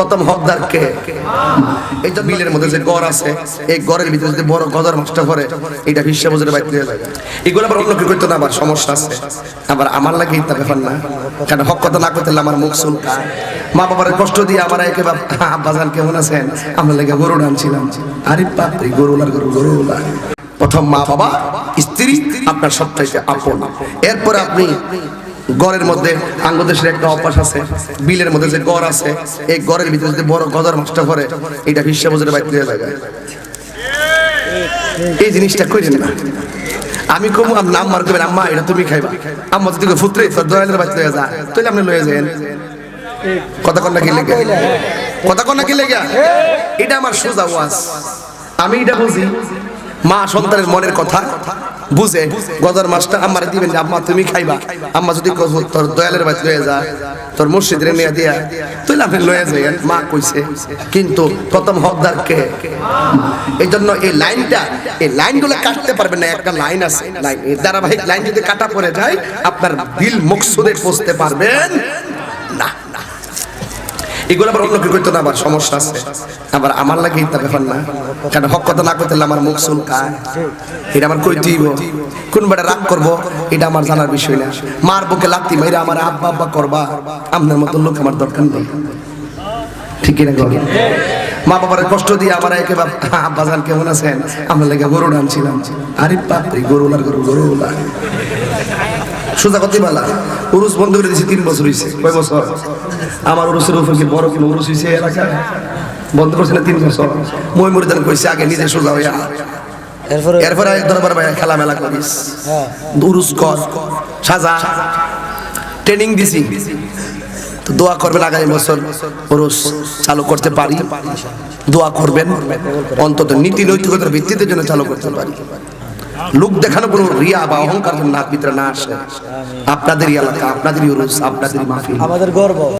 প্রথম হকদার কে? এই তো বিলের মধ্যে যে গড় আছে, এই গড়ের ভিতরে যদি বড় গদর মাছটা পরে এটা হিসা বুঝে বাইতে যায় এগুলো আবার অন্য কেউ করতো না, আবার সমস্যা আছে। আবার আমার লাগে ইত্যা ব্যাপার না। কারণ হক কথা না করতে আমার মুখ চুলকায়। মা বাবার কষ্ট দিয়ে আমার একেবারে আব্বাজান কেমন আছেন? আমার লাগে গরু আনছিলাম। আরে বাপরে গরু লার গরু গরু লার প্রথম মা বাবা, স্ত্রী, আপনার সবচাইতে আপন। এরপরে আপনি গড়ের মধ্যে আঙ্গদেশের একটা অভ্যাস আছে, বিলের মধ্যে যে গড় আছে, এই গড়ের ভিতরে যদি বড় গদর মাছটা পরে এটা বুঝে বাইতে দিয়ে যায় এই জিনিসটা কইলেন না। আমি কম নাম মার করবেন আম্মা, এটা তুমি খাইবা। আম্মা যদি ফুত্রে, তোর দয়ালের বাচ্চা লয়ে যা। তাহলে আপনি লয়ে যাবেন কথা কন্যা কি লেগে? কথা কন্যা কি লেগে? এটা আমার সোজা ওয়াজ। আমি এটা বুঝি মা সন্তানের মনের কথা বুঝে, গদর মাছটা আম্মারে দিবেন আম্মা, তুমি খাইবা। আম্মা যদি তোর দয়ালের বাচ্চা লয়ে যা, তোর মসজিদের মেয়ে দিয়া তুই আপনি লয়ে যাই মা কইছে, কিন্তু প্রথম হকদার কে? এই জন্য এই লাইনটা, এই লাইনগুলো কাটতে পারবেন না, একটা লাইন আছে, লাইন, এই ধারাবাহিক লাইন যদি কাটা পড়ে যায়, আপনার দিল মকসুদে পৌঁছতে পারবেন না। এগুলো আবার অন্য কেউ করতো না, আবার সমস্যা আছে। আবার আমার লাগে ইত্যা ব্যাপার না। কারণ হক কথা না করতে আমার মুখ চুলকায় এটা আমার কই দিব কোন বেটা রাগ করব? এটা আমার জানার বিষয় না। মার বুকে লাগতি মাইরা আমার আব্বা আব্বা করবা। আপনার মতো লোক আমার দরকার নেই। ঠিক কিনা গো? মা বাবার কষ্ট দিয়ে আমার একেবারে আব্বাজান কেমন আছেন? আমরা লেগে গরু আনছিলাম আরে বাপরে, গরু লার গরু গরু লার সোজা কথা বলা। উরুস বন্ধ করে দিয়েছি তিন বছর হয়েছে কয় বছর? আমার উরুসের উপর কি বড় কোনো উরুস হয়েছে এলাকায়? বন্ধ করছে না তিন বছর? মই মুরিদান কইছে আগে নিজে সোজা হইয়া এরপরে? এরপরে দরবার ভাই খেলা মেলা করিস। হ্যাঁ। উরুস কর সাজা। ট্রেনিং দিছি। তো দোয়া করবেন আগামী বছর উরুস চালু করতে পারি। দোয়া করবেন। অন্তত নীতি নৈতিকতার ভিত্তিতে জন্য চালু করতে পারি। লোক দেখানো কোনো রিয়া বা অহংকার যেন নাক ভিতরে না আসে। আপনাদেরই এলাকা, আপনাদেরই উরুস আপনাদেরই মাহফিল। আমাদের গর্ব।